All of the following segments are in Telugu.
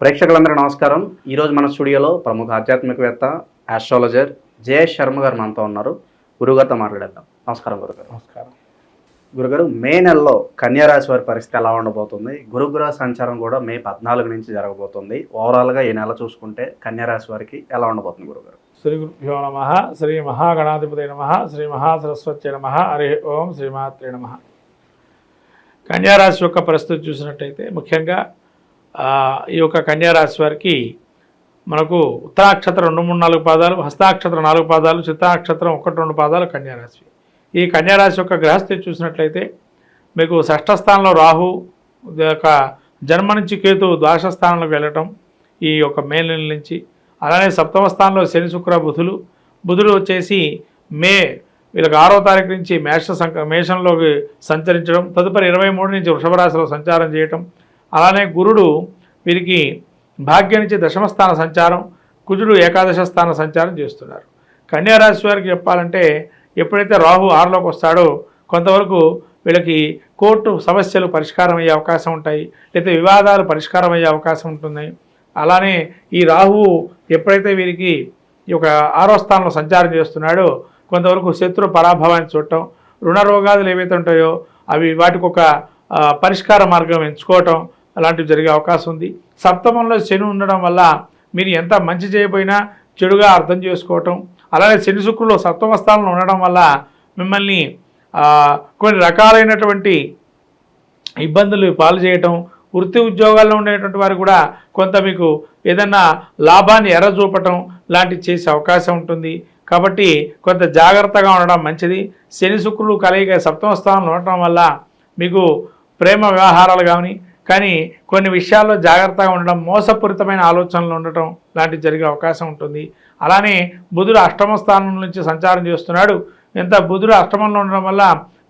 ప్రేక్షకులందరూ నమస్కారం. ఈరోజు మన స్టూడియోలో ప్రముఖ ఆధ్యాత్మికవేత్త ఆస్ట్రాలజర్ జయేష్ శర్మ గారు మనతో ఉన్నారు. గురుగారితో మాట్లాడేద్దాం. నమస్కారం గురుగారు. నమస్కారం. గురుగారు మే నెలలో కన్యారాశి వారి పరిస్థితి ఎలా ఉండబోతుంది? గురుగ్రహ సంచారం కూడా మే పద్నాలుగు నుంచి జరగబోతుంది. ఓవరాల్గా ఈ నెల చూసుకుంటే కన్యారాశి వారికి ఎలా ఉండబోతుంది గురుగారు? శ్రీ గురుభ్యో నమ శ్రీ మహాగణాధిపతి నమ శ్రీ మహాసరస్వతి నమ హరి ఓం శ్రీమాత్రే నమ. కన్యారాశి యొక్క పరిస్థితి చూసినట్టయితే ముఖ్యంగా ఈ యొక్క కన్యారాశి వారికి మనకు ఉత్తరాక్షత్రం రెండు మూడు నాలుగు పాదాలు హస్తాక్షత్రం నాలుగు పాదాలు చిత్తాక్షత్రం ఒకటి రెండు పాదాలు కన్యారాశి. ఈ కన్యారాశి యొక్క గ్రహస్థితి చూసినట్లయితే మీకు షష్ఠ స్థానంలో రాహు యొక్క జన్మ నుంచి కేతు ద్వాదశ స్థానంలోకి వెళ్ళటం ఈ యొక్క మే నెల నుంచి. అలానే సప్తమ స్థానంలో శని శుక్ర బుధులు. బుధుడు వచ్చేసి మే వీళ్ళకి ఆరో తారీఖు నుంచి మేష సంక మేషంలోకి సంచరించడం తదుపరి ఇరవై మూడు నుంచి వృషభ రాశిలో సంచారం చేయటం అలానే గురుడు వీరికి భాగ్యం నుంచి దశమ స్థాన సంచారం కుజుడు ఏకాదశ స్థాన సంచారం చేస్తున్నారు. కన్యారాశి వారికి చెప్పాలంటే ఎప్పుడైతే రాహు ఆరులోకి వస్తాడో కొంతవరకు వీళ్ళకి కోర్టు సమస్యలు పరిష్కారం అయ్యే అవకాశం ఉంటాయి లేదా వివాదాలు పరిష్కారం అయ్యే అవకాశం ఉంటుంది. అలానే ఈ రాహువు ఎప్పుడైతే వీరికి ఈ యొక్క ఆరో స్థానంలో సంచారం చేస్తున్నాడో కొంతవరకు శత్రు పరాభవాన్ని చూడటం రుణ రోగాదులు ఏవైతే ఉంటాయో అవి వాటికి ఒక పరిష్కార మార్గం ఎంచుకోవటం అలాంటివి జరిగే అవకాశం ఉంది. సప్తమంలో శని ఉండడం వల్ల మీరు ఎంత మంచి చేయబోయినా చెడుగా అర్థం చేసుకోవటం అలానే శని శుక్రులు సప్తమ స్థానంలో ఉండడం వల్ల మిమ్మల్ని కొన్ని రకాలైనటువంటి ఇబ్బందులు పాలు చేయటం వృత్తి ఉద్యోగాల్లో ఉండేటువంటి వారు కూడా కొంత మీకు ఏదన్నా లాభాన్ని ఎర్ర చూపటం లాంటివి చేసే అవకాశం ఉంటుంది. కాబట్టి కొంత జాగ్రత్తగా ఉండడం మంచిది. శని శుక్రులు కలయిక సప్తమ స్థానంలో ఉండటం వల్ల మీకు ప్రేమ వ్యవహారాలు కానీ కానీ కొన్ని విషయాల్లో జాగ్రత్తగా ఉండడం మోసపూరితమైన ఆలోచనలు ఉండటం లాంటివి జరిగే అవకాశం ఉంటుంది. అలానే బుధుడు అష్టమ స్థానం నుంచి సంచారం చేస్తున్నాడు. ఇంత బుధుడు అష్టమంలో ఉండడం వల్ల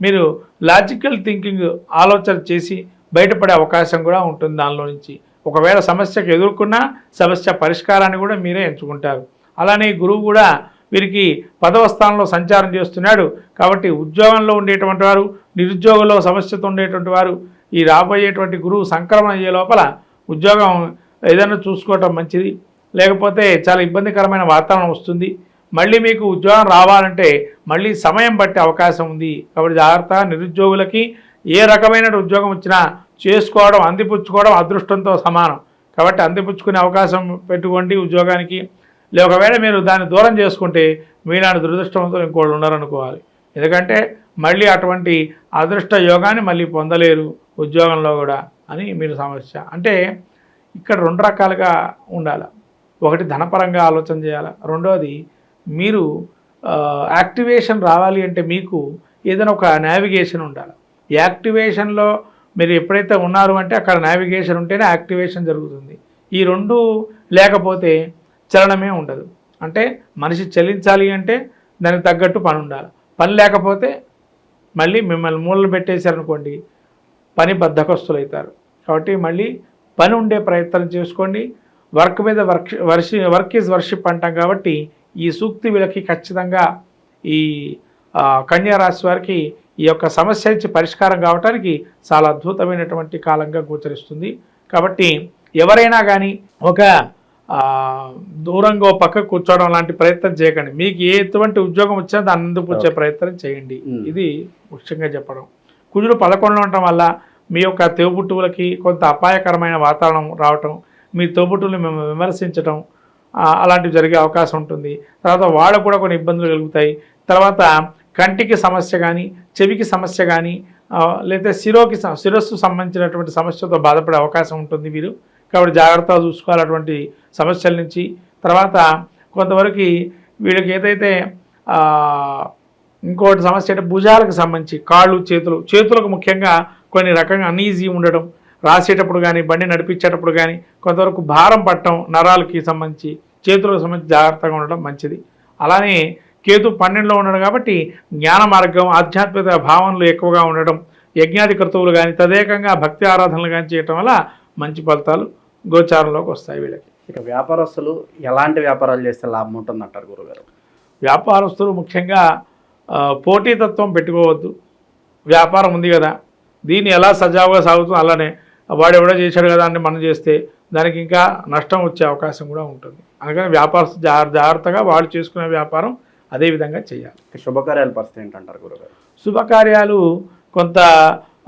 మీరు లాజికల్ థింకింగ్ ఆలోచన చేసి బయటపడే అవకాశం కూడా ఉంటుంది దానిలో నుంచి. ఒకవేళ సమస్యకు ఎదుర్కొన్నా సమస్య పరిష్కారాన్ని కూడా మీరే ఎంచుకుంటారు. అలానే గురువు కూడా వీరికి పదవ స్థానంలో సంచారం చేస్తున్నాడు. కాబట్టి ఉద్యోగంలో ఉండేటువంటి వారు నిరుద్యోగంలో సమస్యతో ఉండేటువంటి వారు ఈ రాబోయేటువంటి గురువు సంక్రమణ అయ్యే లోపల ఉద్యోగం ఏదైనా చూసుకోవటం మంచిది. లేకపోతే చాలా ఇబ్బందికరమైన వాతావరణం వస్తుంది. మళ్ళీ మీకు ఉద్యోగం రావాలంటే మళ్ళీ సమయం పట్టే అవకాశం ఉంది. కాబట్టి జాగ్రత్త నిరుద్యోగులకి ఏ రకమైన ఉద్యోగం వచ్చినా చేసుకోవడం అందిపుచ్చుకోవడం అదృష్టంతో సమానం. కాబట్టి అందిపుచ్చుకునే అవకాశం పెట్టుకోండి ఉద్యోగానికి. లే ఒకవేళ మీరు దాన్ని దూరం చేసుకుంటే మీలాంటి దురదృష్టంతో ఇంకోళ్ళు ఉన్నారనుకోవాలి. ఎందుకంటే మళ్ళీ అటువంటి అదృష్ట యోగాన్ని మళ్ళీ పొందలేరు. ఉద్యోగంలో కూడా అని మీరు సమస్య. అంటే ఇక్కడ రెండు రకాలుగా ఉండాలి. ఒకటి ధనపరంగా ఆలోచన చేయాలి. రెండవది మీరు యాక్టివేషన్ రావాలి అంటే మీకు ఏదైనా ఒక నావిగేషన్ ఉండాలి. యాక్టివేషన్లో మీరు ఎప్పుడైతే ఉన్నారు అంటే అక్కడ నావిగేషన్ ఉంటేనే యాక్టివేషన్ జరుగుతుంది. ఈ రెండు లేకపోతే చలనమే ఉండదు. అంటే మనిషి చెల్లించాలి అంటే దానికి తగ్గట్టు పని ఉండాలి. పని లేకపోతే మళ్ళీ మిమ్మల్ని మూలలు పెట్టేశారనుకోండి పని బద్ధకస్తులు అవుతారు కాబట్టి మళ్ళీ పని ఉండే ప్రయత్నం చేసుకోండి. వర్క్ మీద వర్క్ వర్షి వర్క్ ఈజ్ వర్షిప్ అంటాం కాబట్టి ఈ సూక్తి వీళ్ళకి ఖచ్చితంగా ఈ ఆ, కన్యా రాశి వారికి ఈ యొక్క సమస్య నుంచి పరిష్కారం కావడానికి చాలా అద్భుతమైనటువంటి కాలంగా గోచరిస్తుంది. కాబట్టి ఎవరైనా కానీ ఒక దూరంగా పక్క కూర్చోవడం లాంటి ప్రయత్నం చేయకండి. మీకు ఏ ఎటువంటి ఉద్యోగం వచ్చినా దాన్ని అందిపుచ్చే ప్రయత్నం చేయండి. ఇది ముఖ్యంగా చెప్పడం. కుజుడు పదకొండులో ఉండటం వల్ల మీ యొక్క తోబుట్టువులకి కొంత అపాయకరమైన వాతావరణం రావటం మీ తోబుట్టువులు మిమ్మల్ని విమర్శించటం అలాంటివి జరిగే అవకాశం ఉంటుంది. తర్వాత వాళ్ళకు కూడా కొన్ని ఇబ్బందులు కలుగుతాయి. తర్వాత కంటికి సమస్య కానీ చెవికి సమస్య కానీ లేదా శిరోకి శిరస్సు సంబంధించినటువంటి సమస్యతో బాధపడే అవకాశం ఉంటుంది వీరు. కాబట్టి జాగ్రత్తగా చూసుకోవాలటువంటి సమస్యల నుంచి. తర్వాత కొంతవరకు వీళ్ళకి ఏదైతే ఇంకోటి సమస్య అంటే భుజాలకు సంబంధించి కాళ్ళు చేతులు చేతులకు ముఖ్యంగా కొన్ని రకంగా అన్ఈజీ ఉండడం రాసేటప్పుడు కానీ బండి నడిపించేటప్పుడు కానీ కొంతవరకు భారం పట్టడం నరాలకి సంబంధించి చేతులకు సంబంధించి జాగ్రత్తగా ఉండడం మంచిది. అలానే కేతు పన్నెండులో ఉండడం కాబట్టి జ్ఞాన మార్గం ఆధ్యాత్మిక భావనలు ఎక్కువగా ఉండడం యజ్ఞాది క్రతువులు కానీ తదేకంగా భక్తి ఆరాధనలు కానీ చేయటం వల్ల మంచి ఫలితాలు గోచారంలోకి వస్తాయి వీళ్ళకి. ఇక వ్యాపారస్తులు ఎలాంటి వ్యాపారాలు చేస్తే లాభం ఉంటుంది అంటారు గురుగారు? వ్యాపారస్తులు ముఖ్యంగా పోటీతత్వం పెట్టుకోవద్దు. వ్యాపారం ఉంది కదా. దీన్ని ఎలా సజావుగా సాగుతుందో అలానే వాడు ఎవడో చేశాడు కదా అని మనం చేస్తే దానికి ఇంకా నష్టం వచ్చే అవకాశం కూడా ఉంటుంది. అందుకని వ్యాపారస్తు జా- జాగ్రత్తగా వాళ్ళు చేసుకునే వ్యాపారం అదే విధంగా చేయాలి. శుభకార్యాల పరిస్థితి ఏంటంటారు గురుగారు? శుభకార్యాలు కొంత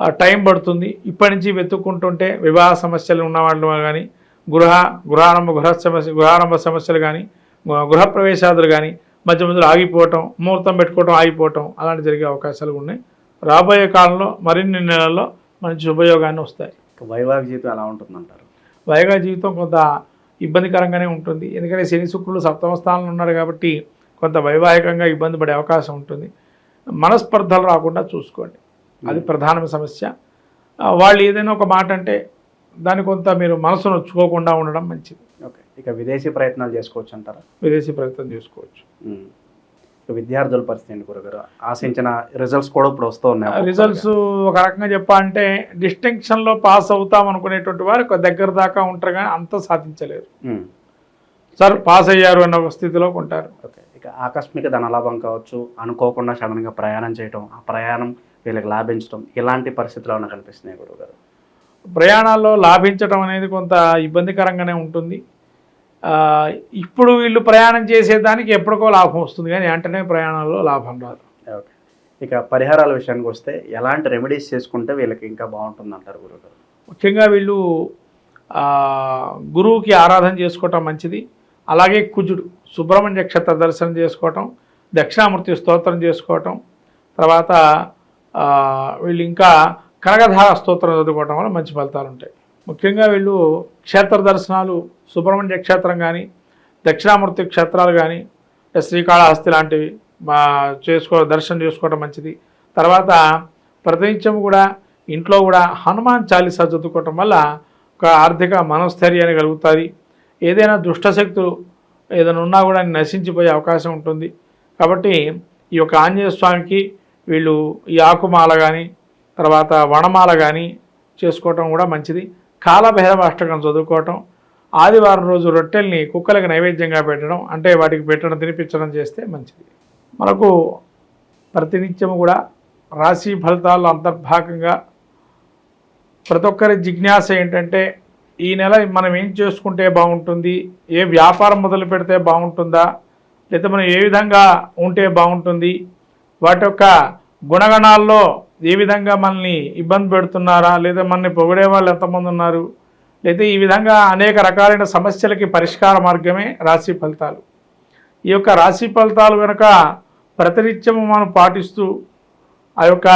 టైం పడుతుంది. ఇప్పటి నుంచి వెతుక్కుంటుంటే వివాహ సమస్యలు ఉన్న వాళ్ళు కానీ గృహ గృహారంభ గృహ సమస్య గృహారంభ సమస్యలు కానీ గృహప్రవేశాదులు కానీ మధ్య మధ్యలో ఆగిపోవటం ముహూర్తం పెట్టుకోవటం ఆగిపోవటం అలాంటి జరిగే అవకాశాలు ఉన్నాయి. రాబోయే కాలంలో మరిన్ని నెలల్లో మంచి శుభయోగాన్ని వస్తాయి. వైవాహిక జీవితం ఎలా ఉంటుందంటారు? వైగా జీవితం కొంత ఇబ్బందికరంగానే ఉంటుంది. ఎందుకంటే శని శుక్రులు సప్తమ స్థానంలో ఉన్నారు కాబట్టి కొంత వైవాహికంగా ఇబ్బంది పడే అవకాశం ఉంటుంది. మనస్పర్ధలు రాకుండా చూసుకోండి. అది ప్రధానమైన సమస్య. వాళ్ళు ఏదైనా ఒక మాట అంటే దాని కొంత మీరు మనసు నొచ్చుకోకుండా ఉండడం మంచిది. ఓకే. ఇక విదేశీ ప్రయత్నాలు చేసుకోవచ్చు అంటారా? విదేశీ ప్రయత్నం చేసుకోవచ్చు. విద్యార్థుల పరిస్థితి ఏంటి గురుగారు? ఆశించిన రిజల్ట్స్ కూడా ఇప్పుడు వస్తూ ఉన్నాయి. రిజల్ట్స్ ఒక రకంగా చెప్పాలంటే డిస్టింక్షన్లో పాస్ అవుతాం అనుకునేటువంటి వారు ఒక దగ్గర దాకా ఉంటారు కానీ అంత సాధించలేరు. సార్ పాస్ అయ్యారు అన్న ఒక స్థితిలో ఉంటారు. ఓకే. ఇక ఆకస్మిక ధనలాభం కావచ్చు అనుకోకుండా సడన్గా ప్రయాణం చేయటం ఆ ప్రయాణం వీళ్ళకి లాభించడం ఇలాంటి పరిస్థితులు ఏమైనా కనిపిస్తున్నాయి గురుగారు? ప్రయాణాల్లో లాభించడం అనేది కొంత ఇబ్బందికరంగానే ఉంటుంది. ఇప్పుడు వీళ్ళు ప్రయాణం చేసేదానికి ఎప్పటికో లాభం వస్తుంది కానీ వెంటనే ప్రయాణాల్లో లాభం రాదు. ఓకే. ఇక పరిహారాల విషయానికి వస్తే ఎలాంటి రెమెడీస్ చేసుకుంటే వీళ్ళకి ఇంకా బాగుంటుంది అంటారు గురుగారు? ముఖ్యంగా వీళ్ళు గురువుకి ఆరాధన చేసుకోవటం మంచిది. అలాగే కుజుడు సుబ్రహ్మణ్య నక్షత్ర దర్శనం చేసుకోవటం దక్షిణామూర్తి స్తోత్రం చేసుకోవటం తర్వాత వీళ్ళు ఇంకా కనకధార స్తోత్రం చదువుకోవటం వల్ల మంచి ఫలితాలు ఉంటాయి. ముఖ్యంగా వీళ్ళు క్షేత్ర దర్శనాలు సుబ్రహ్మణ్య క్షేత్రం కానీ దక్షిణామూర్తి క్షేత్రాలు కానీ శ్రీకాళహస్తి లాంటివి మా చేసుకో దర్శనం చేసుకోవడం మంచిది. తర్వాత ప్రతినిత్యం కూడా ఇంట్లో కూడా హనుమాన్ చాలీసా చదువుకోవటం వల్ల ఒక ఆర్థిక మనస్థైర్యాన్ని కలుగుతుంది. ఏదైనా దుష్టశక్తులు ఏదైనా ఉన్నా కూడా నశించిపోయే అవకాశం ఉంటుంది. కాబట్టి ఈ యొక్క ఆంజనేయ స్వామికి వీళ్ళు ఈ ఆకుమాల కానీ తర్వాత వనమాల కానీ చేసుకోవటం కూడా మంచిది. కాలభైరవ అష్టకం చదువుకోవటం ఆదివారం రోజు రొట్టెల్ని కుక్కలకు నైవేద్యంగా పెట్టడం అంటే వాటికి పెట్టడం తినిపించడం చేస్తే మంచిది. మనకు ప్రతినిత్యం కూడా రాశి ఫలితాల్లో అంతర్భాగంగా ప్రతి ఒక్కరి జిజ్ఞాస ఏంటంటే ఈ నెల మనం ఏం చేసుకుంటే బాగుంటుంది ఏ వ్యాపారం మొదలు పెడితే బాగుంటుందా లేదా మనం ఏ విధంగా ఉంటే బాగుంటుంది వాటి యొక్క గుణగణాల్లో ఏ విధంగా మనల్ని ఇబ్బంది పెడుతున్నారా? లేదా మనల్ని పొగిడే వాళ్ళు ఎంతమంది ఉన్నారు? లేదా ఈ విధంగా అనేక రకాలైన సమస్యలకి పరిష్కార మార్గమే రాశి ఫలితాలు. ఈ యొక్క రాశి ఫలితాలు వెనుక ప్రతినిత్యము మనం పాటిస్తూ ఆ యొక్క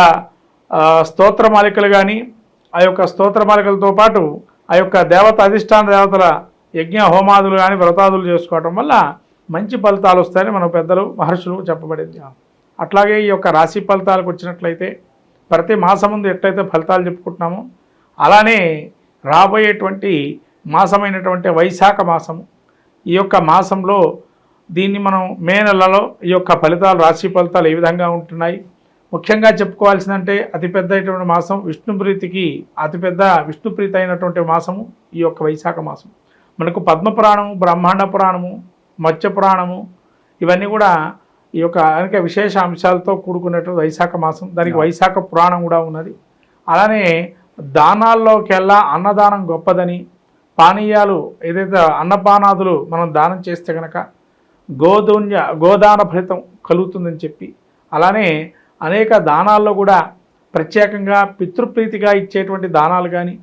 ఆ, స్తోత్రమాలికలు కానీ ఆ యొక్క స్తోత్రమాలికలతో పాటు ఆ యొక్క దేవత అధిష్టాన దేవతల యజ్ఞ హోమాదులు కానీ వ్రతాదులు చేసుకోవటం వల్ల మంచి ఫలితాలు వస్తాయని మన పెద్దలు మహర్షులు చెప్పబడింది. అట్లాగే ఈ యొక్క రాశి ఫలితాలకు వచ్చినట్లయితే ప్రతి మాసం ముందు ఎట్లయితే ఫలితాలు చెప్పుకుంటున్నామో అలానే రాబోయేటువంటి మాసమైనటువంటి వైశాఖ మాసము ఈ యొక్క మాసంలో దీన్ని మనం మే నెలలో ఈ యొక్క ఫలితాలు రాశి ఫలితాలు ఏ విధంగా ఉంటున్నాయి? ముఖ్యంగా చెప్పుకోవాల్సిందంటే అతిపెద్ద అయినటువంటి మాసం విష్ణుప్రీతికి అతిపెద్ద విష్ణుప్రీతి అయినటువంటి మాసము ఈ యొక్క వైశాఖ మాసం మనకు పద్మపురాణము బ్రహ్మాండ పురాణము మత్స్య పురాణము ఇవన్నీ కూడా ఈ యొక్క అనేక విశేష అంశాలతో కూడుకున్నటువంటి వైశాఖ మాసం దానికి వైశాఖ పురాణం కూడా ఉన్నది. అలానే దానాల్లోకెల్లా అన్నదానం గొప్పదని పానీయాలు ఏదైతే అన్నపానాదులు మనం దానం చేస్తే కనుక గోధున్య గోదాన ఫలితం కలుగుతుందని చెప్పి అలానే అనేక దానాల్లో కూడా ప్రత్యేకంగా పితృప్రీతిగా ఇచ్చేటువంటి దానాలు కానీ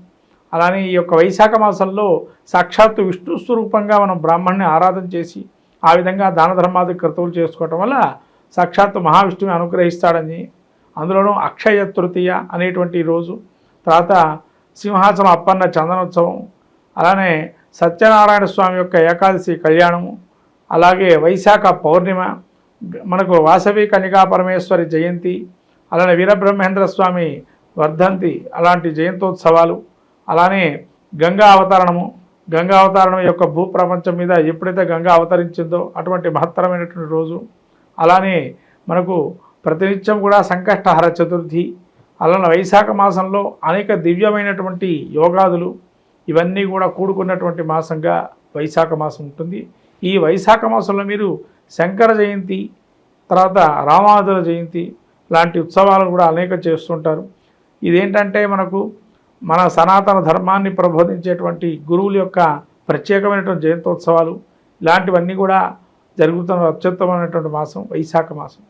అలానే ఈ యొక్క వైశాఖ మాసంలో సాక్షాత్తు విష్ణు స్వరూపంగా మనం బ్రాహ్మణ్ణి ఆరాధన చేసి ఆ విధంగా దాన ధర్మాది క్రతువులు చేసుకోవటం వల్ల సాక్షాత్తు మహావిష్ణువుని అనుగ్రహిస్తాడని అందులోనూ అక్షయ తృతీయ అనేటువంటి రోజు తర్వాత సింహాచలం అప్పన్న చందనోత్సవం అలానే సత్యనారాయణ స్వామి యొక్క ఏకాదశి కళ్యాణము అలాగే వైశాఖ పౌర్ణిమ మనకు వాసవి కన్యకా పరమేశ్వరి జయంతి అలానే వీరబ్రహ్మేంద్ర స్వామి వర్ధంతి అలాంటి జయంతోత్సవాలు అలానే గంగా అవతరణము గంగా అవతారణం యొక్క భూప్రపంచం మీద ఎప్పుడైతే గంగా అవతరించిందో అటువంటి మహత్తరమైనటువంటి రోజు. అలానే మనకు ప్రతినిత్యం కూడా సంకష్టహర చతుర్థి. అలానే వైశాఖ మాసంలో అనేక దివ్యమైనటువంటి యోగాదులు ఇవన్నీ కూడా కూడుకున్నటువంటి మాసంగా వైశాఖ మాసం ఉంటుంది. ఈ వైశాఖ మాసంలో మీరు శంకర జయంతి తర్వాత రామాదుల జయంతి లాంటి ఉత్సవాలు కూడా అనేక చేస్తుంటారు. ఇదేంటంటే మనకు మన సనాతన ధర్మాన్ని ప్రబోధించేటువంటి గురువుల యొక్క ప్రత్యేకమైనటువంటి జయంతోత్సవాలు ఇలాంటివన్నీ కూడా జరుగుతున్న అత్యుత్తమైనటువంటి మాసం వైశాఖ మాసం.